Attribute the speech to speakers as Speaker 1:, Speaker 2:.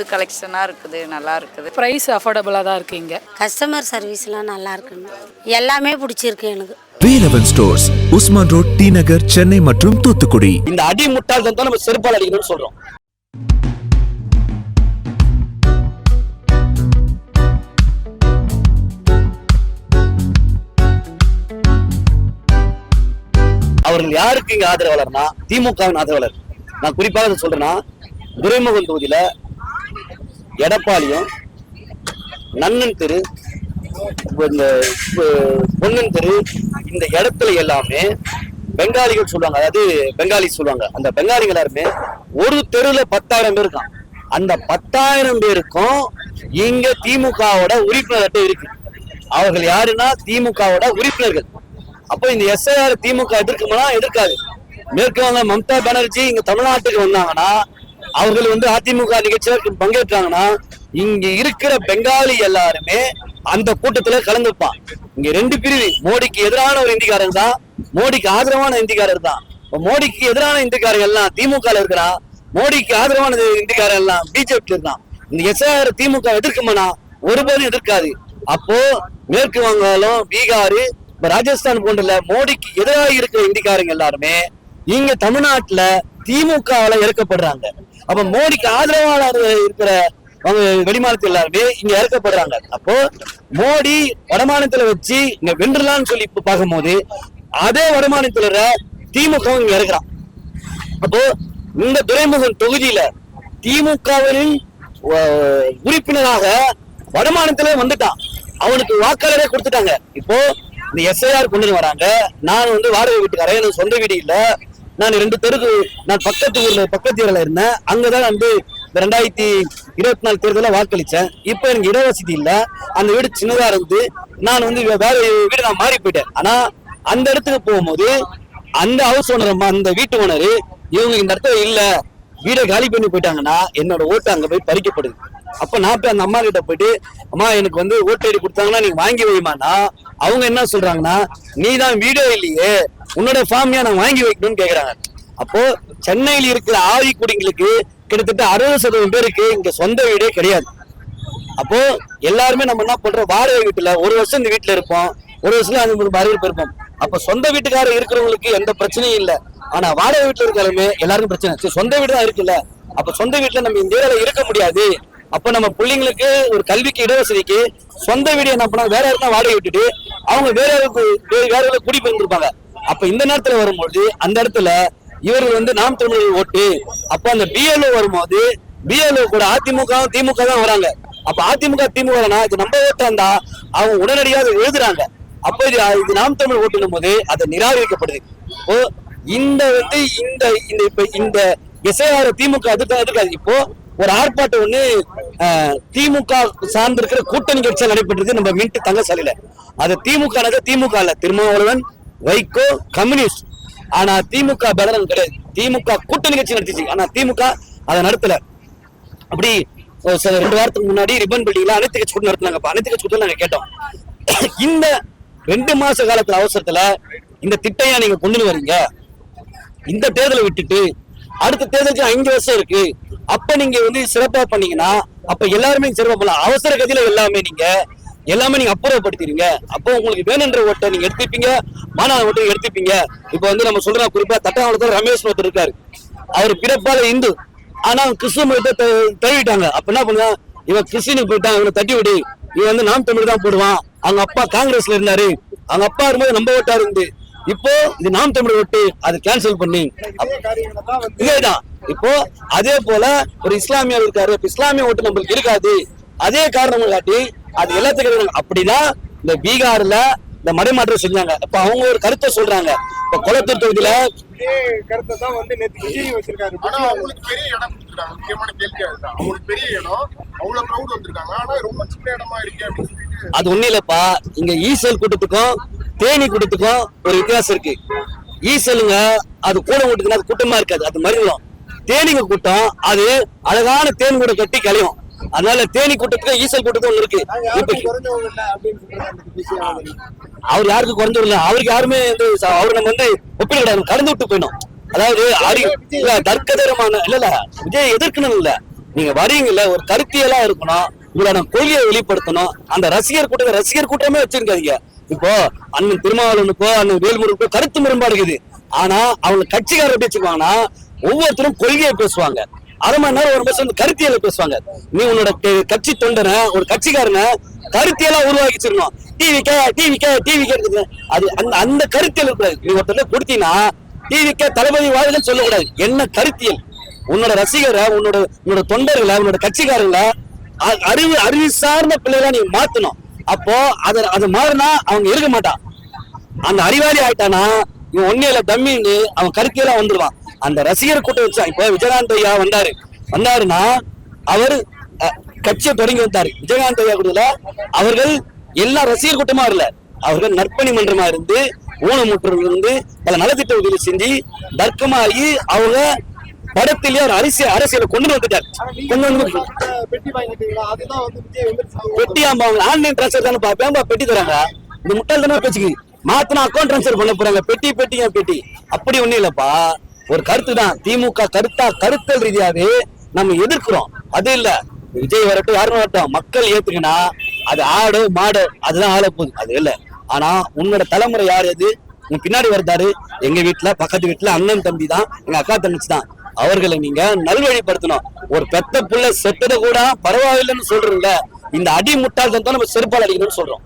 Speaker 1: புது கலெக்ஷனாக இருக்குது நல்லா இருக்குது.
Speaker 2: ப்ரைஸ் அஃபோர்டபுளாக தான் இருக்குது இங்கே.
Speaker 3: கஸ்டமர் சர்வீஸ்லாம் நல்லா இருக்குங்க. எல்லாமே பிடிச்சிருக்கு எனக்கு.
Speaker 4: Velavan stores Usman road T Nagar Chennai மற்றும் தூத்துக்குடி.
Speaker 5: இந்த அடி முட்டாள்தான் தான் நம்ம செருப்பால் அடிக்கணும்னு சொல்றோம். அவர்கள் யாருக்கு இங்க ஆதரவாளர்னா திமுகவின் ஆதரவாளர். நான் குறிப்பாக சொல்றேன்னா துரைமுகன் தொகுதியில எடப்பாடியும் நன்னன் தெரு இந்த பொன்னன் தெரு இந்த இடத்துல எல்லாமே பெங்காலிகள் சொல்லுவாங்க. அதாவது பெங்காலி சொல்லுவாங்க. அந்த பெங்காலிகள் எல்லாருமே ஒரு தெருல பத்தாயிரம் பேர் இருக்கான் அந்த பத்தாயிரம் பேருக்கும் இங்க திமுகவோட உறுப்பினர் அட்டை இருக்கு. அவர்கள் யாருன்னா திமுகவோட உறுப்பினர்கள். அப்போ இந்த எஸ்ஐஆர் திமுக எதிர்க்குமானா எதிர்க்காது. மேற்கு வங்க மம்தா பானர்ஜி இங்க தமிழ்நாட்டுக்கு வந்தாங்கன்னா அவர்கள் வந்து அதிமுக நிகழ்ச்சியில பங்கேற்றாங்கன்னா இங்க இருக்கிற பெங்காலி எல்லாருமே அந்த கூட்டத்துல கலந்துப்பான். இங்க ரெண்டு பிரிவு மோடிக்கு எதிரான ஒரு இந்திக்காரர் தான் மோடிக்கு ஆதரவான இந்திக்காரர் தான். இப்ப மோடிக்கு எதிரான இந்திக்காரங்க எல்லாம் திமுக இருக்கிறான் மோடிக்கு ஆதரவான இந்திக்காரர் எல்லாம் பிஜேபி இருக்கான். இந்த எஸ்ஆர் திமுக எதிர்க்குமானா ஒருபோதும் எதிர்க்காது. அப்போ மேற்கு வங்காளம் பீகார் இப்ப ராஜஸ்தான் போன்ற மோடிக்கு எதிராக இருக்கிற இந்திக்காரங்க எல்லாருமே இங்க தமிழ்நாட்டுல திமுகவால இறக்கப்படுறாங்க. அப்ப மோடிக்கு ஆதரவாளர் இருக்கிற அவங்க வெளிமாநிலத்தில் எல்லாருமே இங்க இறக்கப்படுறாங்க. அப்போ மோடி வடமாநிலத்துல வச்சு இங்க வென்றலாம்னு சொல்லி இப்ப பார்க்கும்போது அதே வடமாநிலத்துல திமுக இங்க இறக்குறான். அப்போ இந்த துறைமுகம் தொகுதியில திமுகவின் உறுப்பினராக வடமாநிலத்துல வந்துட்டான். அவனுக்கு வாக்காளரே கொடுத்துட்டாங்க. இப்போ இந்த எஸ்ஐஆர் கொண்டு வராங்க. நான் வந்து வாடகை வீட்டுக்காரன் எனக்கு சொந்த வீடு இல்லை. நான் ரெண்டு தெருக்கு நான் பக்கத்து ஊர்ல பக்கத்து ஊர்ல இருந்தேன். அங்கதான் வந்து ரெண்டாயிரத்தி இருபத்தி நாலு தேர்தலில் வாக்களிச்சேன். இப்போ எனக்கு இடவசதி இல்ல. அந்த வீடு சின்னதா இருந்து நான் வந்து வேற வீடு நான் மாறி போயிட்டேன். ஆனா அந்த இடத்துக்கு போகும்போது அந்த ஹவுஸ் ஓனர் அந்த வீட்டு ஓனர் இவங்க இந்த இடத்துல இல்ல. வீடை காலி பண்ணி போயிட்டாங்கன்னா என்னோட ஓட்டு அங்க போய் பறிக்கப்படுது. அப்ப நான் போய் அந்த அம்மா கிட்ட போயிட்டு அம்மா எனக்கு வந்து ஓட்டு ஐடி கொடுத்தாங்கன்னா நீங்க வாங்கி வைமானா அவங்க என்ன சொல்றாங்கன்னா நீ தான் வீடே இல்லையே. உன்னோட ஃபார்மியா நான் வாங்கி வைக்கணும்னு கேக்குறாங்க. அப்போ சென்னையில் இருக்கிற ஆவிக்குடிங்களுக்கு கிட்டத்தட்ட அறுபது சதவீதம் பேருக்கு இங்க சொந்த வீடே கிடையாது. அப்போ எல்லாருமே நம்ம என்ன பண்றோம்? வாடகை வீட்டுல ஒரு வருஷம் இந்த வீட்டுல இருப்போம். ஒரு வருஷத்துல அந்த ஒரு அறிவிப்பு இருப்போம். அப்ப சொந்த வீட்டுக்காரர் இருக்கிறவங்களுக்கு எந்த பிரச்சனையும் இல்ல. ஆனா வாடகை வீட்டுல இருக்கிறவங்க எல்லாருக்கும் பிரச்சனை. சொந்த வீடு தான் இருக்குல்ல. அப்ப சொந்த வீட்டுல நம்ம இந்தியாவில இருக்க முடியாது. அப்ப நம்ம பிள்ளைங்களுக்கு ஒரு கல்விக்கு இடவசதிக்கு சொந்த வீடு என்ன பண்ணா வேற யாருக்கும் வாடகை விட்டுட்டு அவங்க வேற யாருக்கு வேற யாருக்கு குடி போயிருந்திருப்பாங்க. அப்ப இந்த நேரத்துல வரும்போது அந்த இடத்துல இவர்கள் வந்து நாம் தமிழர்கள் ஓட்டு. அப்ப அந்த பிஎல்ஓ வரும்போது பிஎல்ஓ கூட அதிமுக திமுக தான் வராங்க. அப்ப அதிமுக திமுக இது நம்ம ஓட்டா இருந்தா அவங்க உடனடியாக எழுதுறாங்க. அப்ப இது இது நாம் தமிழ் ஓட்டுனும் போது அது நிராகரிக்கப்படுது. இப்போ இந்த வந்து இந்த இந்த இப்ப இந்த எஸ்ஐஆர் திமுக எதிர்க்க எதிர்க்காது இப்போ ஒரு ஆர்ப்பாட்டம் ஒண்ணு திமுக சார்ந்திருக்கிற கூட்டணி கட்சியில் நடைபெற்றது நம்ம மின்ட்டு தங்க சாலையில அது திமுக திமுக இல்ல திருமாவளவன் வைகோ கம்யூனிஸ்ட். ஆனா திமுக பலனம் கிடையாது. திமுக கூட்டணி கட்சி நடத்திச்சு. ஆனா திமுக அதை நடத்தல. அப்படி ஒரு சில ரெண்டு வாரத்துக்கு முன்னாடி ரிப்பன் பில்டிங்ல அனைத்து கட்சி கூட்டம் நடத்தினாங்க. அப்ப அனைத்து கட்சி கூட்டம் நாங்க கேட்டோம். இந்த ரெண்டு மாச காலத்துல அவசரத்துல இந்த திட்டையா நீங்க கொண்டு வரீங்க. இந்த தேர்தலை விட்டுட்டு அடுத்த தேர்தலுக்கு அஞ்சு வருஷம் இருக்கு. அப்ப நீங்க வந்து சிறப்பா பண்ணீங்கன்னா அப்ப எல்லாருமே சிறப்பா பண்ணலாம். அவசர கதியில எல்லாமே நீங்க எல்லாமே நீங்க அப்புறப்படுத்திடுங்க அப்போ உங்களுக்கு வேணுன்ற ஓட்டை நீங்க எடுத்துப்பீங்க மாநாடு ஓட்டை எடுத்துப்பீங்க. இப்ப வந்து நம்ம சொல்றோம் குறிப்பா தட்டாவளத்தில் ரமேஷ் ஒருத்தர் இருக்காரு. அவர் பிறப்பால இந்து. ஆனா கிறிஸ்துவ மதத்தை த- தழுவிட்டாங்க. அப்ப என்ன பண்ணுவான் இவன் கிறிஸ்டினுக்கு போயிட்டான் இவனை தட்டி விடு. இவன் வந்து நாம் தமிழ் தான் போடுவான். அவங்க அப்பா காங்கிரஸ்ல இருந்தாரு. அவங்க அப்பா இருக்கும்போது நம்ம ஓட்டா இருந்து. இப்போ இது நாம் தமிழ் ஓட்டு அதை கேன்சல் பண்ணி. இதேதான். இப்போ அதே போல ஒரு இஸ்லாமியர் இருக்காரு. இஸ்லாமிய ஓட்டு நம்மளுக்கு இருக்காது. அதே காரணம் காட்டி அது எல்லாத்துக்கும். அப்படின்னா இந்த பீகார்ல இந்த மடைமாற்றம் செஞ்சாங்க. இப்ப அவங்க ஒரு கருத்தை சொல்றாங்க. இப்ப குளத்தூர் தொகுதியில
Speaker 6: கருத்தை தான் வந்து நேத்து விஜய் வச்சிருக்காரு.
Speaker 7: ஆனா அவங்களுக்கு பெரிய இடம் கொடுத்துருக்காங்க முக்கியமான கேள்வி அதுதான். அவங்களுக்கு பெரிய இடம். அவ்வளவு க்ரௌட் வந்திருக்காங்க. ஆனா ரொம்ப சின்ன இடமா இருக்கே அப்படின்னு
Speaker 5: அது ஒண்ணு இல்லப்பா. இங்க ஈசல் கூட்டத்துக்கும் தேனி கூட்டத்துக்கும் ஒரு வித்தியாசம் இருக்கு. ஈசலுங்க அது கூடம் கூட்டத்துக்கு அது கூட்டமா இருக்காது. அது மருந்தும் தேனிங்க கூட்டம் அது அழகான தேன் கூட கட்டி கலையும். அதனால தேனி கூட்டத்துக்கும் ஈசல் கூட்டத்துக்கும் ஒண்ணு இருக்கு. அவர் யாருக்கு குறைஞ்சு இல்ல. அவருக்கு யாருமே வந்து அவர் நம்ம வந்து ஒப்பிட கிடையாது. கடந்து விட்டு போயிடும் அதாவது அறி இல்ல தர்க்கதரமான இல்ல இல்ல. விஜய் எதிர்க்கணும் இல்ல. நீங்க வரீங்கல்ல ஒரு கருத்தியலா இருக்கணும். உங்களோட கொள்கையை வெளிப்படுத்தணும். அந்த ரசிகர் கூட்டத்தை ரசிகர் கூட்டமே வச்சிருக்காதீங்க. இப்போ அண்ணன் திருமாவளவனுக்கோ அண்ணன் வேல்முருகனுக்கோ கருத்து முரண்பாடு இருக்குது. ஆனா அவங்க கட்சிக்காரர் எப்படி வச்சுக்குவாங்கன்னா ஒவ்வொருத்தரும் கொள்கையை பேசுவாங்க. அரை மணி நேரம் ஒரு வருஷம் கருத்தியல பேசுவாங்க. நீ உன்னோட கட்சி தொண்டனை ஒரு கட்சிக்காரனை கருத்தியலா உருவாக்கி வச்சிருக்கணும் டிவிக்க டிவிக்க டிவிக்க இருக்குது அது அந்த அந்த கருத்தியல் கூடாது நீ ஒருத்தர் கொடுத்தீங்கன்னா டிவிக்க தளபதி வாழ்கள் சொல்லக்கூடாது. என்ன கருத்தியல்? உன்னோட ரசிகரை உன்னோட உன்னோட தொண்டர்களை உன்னோட கட்சிக்காரங்களை அறிவு அறிவு சார்ந்த பிள்ளைகளை நீ மாத்தணும். அப்போ அதை அது மாறினா அவங்க இருக்க மாட்டான். அந்த அறிவாளி ஆயிட்டானா இவன் ஒன்னையில தம்மின்னு அவன் கருத்தியெல்லாம் வந்துருவான். அந்த ரசிகர் கூட்டம் வச்சா இப்போ விஜயகாந்த் ஐயா வந்தாரு. வந்தாருன்னா அவர் அஹ், கட்சியை தொடங்கி வந்தாரு. விஜயகாந்த் ஐயா கூட அவர்கள் எல்லா ரசிகர் கூட்டமா இல்ல அவர்கள் நற்பணி மன்றமா இருந்து ஊனமுற்றவர்கள் இருந்து பல நலத்திட்ட உதவி செஞ்சு தர்க்கமாகி அவங்க படத்திலேயே ஒரு அரசியல் அரசியலை கொண்டு வந்துட்டார். கொண்டு வந்து
Speaker 6: பெட்டி வாங்கிட்டீங்களா
Speaker 5: ஆமா அவங்க ஆன்லைன் ட்ரான்ஸ்ஃபர் தானே பார்ப்பேன் பெட்டி தராங்க. இந்த முட்டாள் தானே பேச்சுக்கு மாத்தினா அக்கௌண்ட் ட்ரான்ஸ்ஃபர் பண்ண போறாங்க. பெட்டி பெட்டி பெட்டி. அப்படி ஒண்ணும் இல்லப்பா. ஒரு கருத்து தான் திமுக கருத்தா கருத்தல் ரீதியாவே நம்ம எதிர்க்கிறோம். அது இல்ல. விஜய் வரட்டும் யாரும் வரட்டும். மக்கள் ஏத்துக்கினா அது ஆடு மாடு அதுதான் ஆள போகுது. அது இல்ல. ஆனா உன்னோட தலைமுறை யார் எது? உங்க பின்னாடி வருதாரு எங்க வீட்டுல பக்கத்து வீட்டுல அண்ணன் தம்பி தான் எங்க அக்கா தங்கச்சி தான். அவர்களை நீங்க நல்வழிப்படுத்தணும். ஒரு பெத்த புள்ள செத்ததை கூட பரவாயில்லைன்னு சொல்றீங்கள இந்த அடி முட்டாள்தான் நம்ம செருப்பால் அடிக்கணும்னு சொல்றோம்.